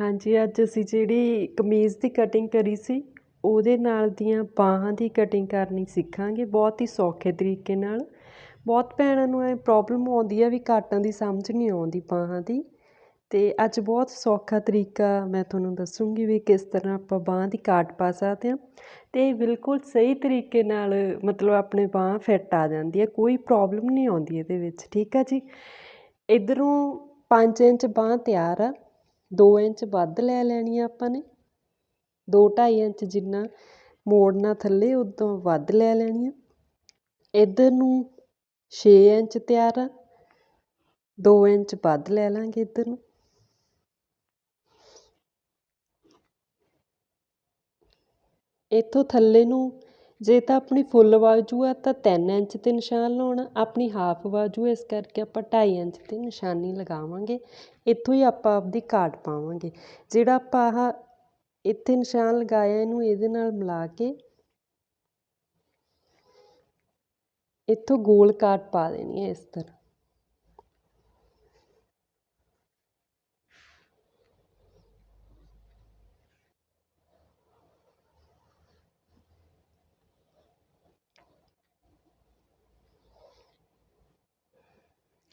ਹਾਂਜੀ, ਅੱਜ ਅਸੀਂ ਜਿਹੜੀ ਕਮੀਜ਼ ਦੀ ਕਟਿੰਗ ਕਰੀ ਸੀ, ਉਹਦੇ ਨਾਲ ਦੀਆਂ ਬਾਹਾਂ ਦੀ ਕਟਿੰਗ ਕਰਨੀ ਸਿੱਖਾਂਗੇ ਬਹੁਤ ਹੀ ਸੌਖੇ ਤਰੀਕੇ ਨਾਲ। ਬਹੁਤ ਭੈਣਾਂ ਨੂੰ ਇਹ ਪ੍ਰੋਬਲਮ ਆਉਂਦੀ ਆ ਵੀ ਕਾਟਾਂ ਦੀ ਸਮਝ ਨਹੀਂ ਆਉਂਦੀ ਬਾਹਾਂ ਦੀ। ਅਤੇ ਅੱਜ ਬਹੁਤ ਸੌਖਾ ਤਰੀਕਾ ਮੈਂ ਤੁਹਾਨੂੰ ਦੱਸੂੰਗੀ ਵੀ ਕਿਸ ਤਰ੍ਹਾਂ ਆਪਾਂ ਬਾਂਹ ਦੀ ਕਾਟ ਪਾ ਸਕਦੇ ਹਾਂ। ਅਤੇ ਬਿਲਕੁਲ ਸਹੀ ਤਰੀਕੇ ਨਾਲ ਮਤਲਬ ਆਪਣੇ ਬਾਂਹ ਫਿੱਟ ਆ ਜਾਂਦੀ ਹੈ ਕੋਈ ਪ੍ਰੋਬਲਮ ਨਹੀਂ ਆਉਂਦੀ ਇਹਦੇ ਵਿੱਚ, ਠੀਕ ਆ ਜੀ? ਇੱਧਰੋਂ ਪੰਜ ਇੰਚ ਬਾਂਹ ਤਿਆਰ ਆ। ਦੋ ਇੰਚ ਵੱਧ ਲੈ ਲੈਣੀ ਆ ਆਪਾਂ ਨੇ। ਦੋ ਢਾਈ ਇੰਚ ਜਿੰਨਾ ਮੋੜਨਾ ਥੱਲੇ, ਉਦੋਂ ਵੱਧ ਲੈ ਲੈਣੀ ਆ। ਇੱਧਰ ਨੂੰ 6 ਇੰਚ ਤਿਆਰ ਆ। 2 ਇੰਚ ਵੱਧ ਲੈ ਲਾਂਗੇ ਇੱਧਰ ਨੂੰ। ਇੱਥੋਂ ਥੱਲੇ ਨੂੰ ਜੇ ਤਾਂ ਆਪਣੀ ਫੁੱਲ ਬਾਜੂ ਆ, ਤਾਂ ਤਿੰਨ ਇੰਚ 'ਤੇ ਨਿਸ਼ਾਨ ਲਾਉਣਾ, ਆਪਣੀ ਹਾਫ ਬਾਜੂ ਇਸ ਕਰਕੇ ਆਪਾਂ ਢਾਈ ਇੰਚ 'ਤੇ ਨਿਸ਼ਾਨੀ ਲਗਾਵਾਂਗੇ। ਇੱਥੋਂ ਹੀ ਆਪਾਂ ਆਪਦੀ ਕਾਟ ਪਾਵਾਂਗੇ। ਜਿਹੜਾ ਆਪਾਂ ਆਹ ਇੱਥੇ ਨਿਸ਼ਾਨ ਲਗਾਇਆ, ਇਹਨੂੰ ਇਹਦੇ ਨਾਲ ਮਿਲਾ ਕੇ ਇੱਥੋਂ ਗੋਲ ਕਾਟ ਪਾ ਦੇਣੀ ਹੈ ਇਸ ਤਰ੍ਹਾਂ।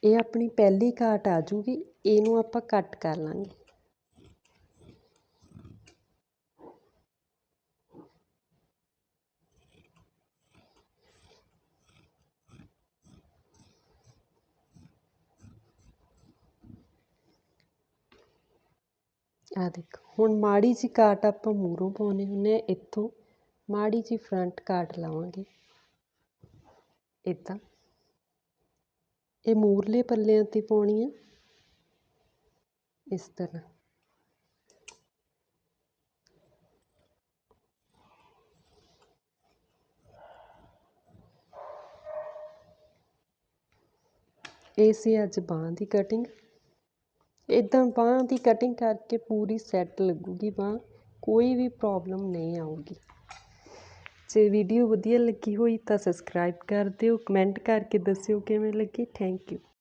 ਇਹ ਆਪਣੀ ਪਹਿਲੀ ਕਾਟ ਆ ਜੂਗੀ, ਇਹਨੂੰ ਆਪਾਂ ਕੱਟ ਕਰ ਲਾਂਗੇ। ਆ ਦੇਖੋ, ਹੁਣ ਮਾੜੀ ਜੀ ਕਾਟ ਆਪਾਂ ਮੂਹਰੋਂ ਪਾਉਣੇ ਹੁੰਦੇ ਆ ਇੱਥੋਂ ਮਾੜੀ ਜੀ ਫਰੰਟ ਕਾਟ ਲਾਵਾਂਗੇ। ਇੱਦਾਂ ਇਹ ਮੂਰਲੇ ਪੱਲਿਆਂ 'ਤੇ ਪਾਉਣੀ ਆ। ਇਸ ਤਰ੍ਹਾਂ। ਇਹ ਸੀ ਅੱਜ ਬਾਂਹ ਦੀ ਕਟਿੰਗ ਇੱਦਾਂ ਬਾਂਹ ਦੀ ਕਟਿੰਗ ਕਰਕੇ ਪੂਰੀ ਸੈੱਟ ਲੱਗੂਗੀ, ਬਾਂਹ। ਕੋਈ ਵੀ ਪ੍ਰੋਬਲਮ ਨਹੀਂ ਆਊਗੀ। ਜੇ ਵੀਡੀਓ ਵਧੀਆ ਲੱਗੀ ਹੋਈ ਤਾਂ ਸਬਸਕ੍ਰਾਈਬ ਕਰ ਦਿਓ, ਕਮੈਂਟ ਕਰਕੇ ਦੱਸਿਓ ਕਿਵੇਂ ਲੱਗੀ, ਥੈਂਕ ਯੂ।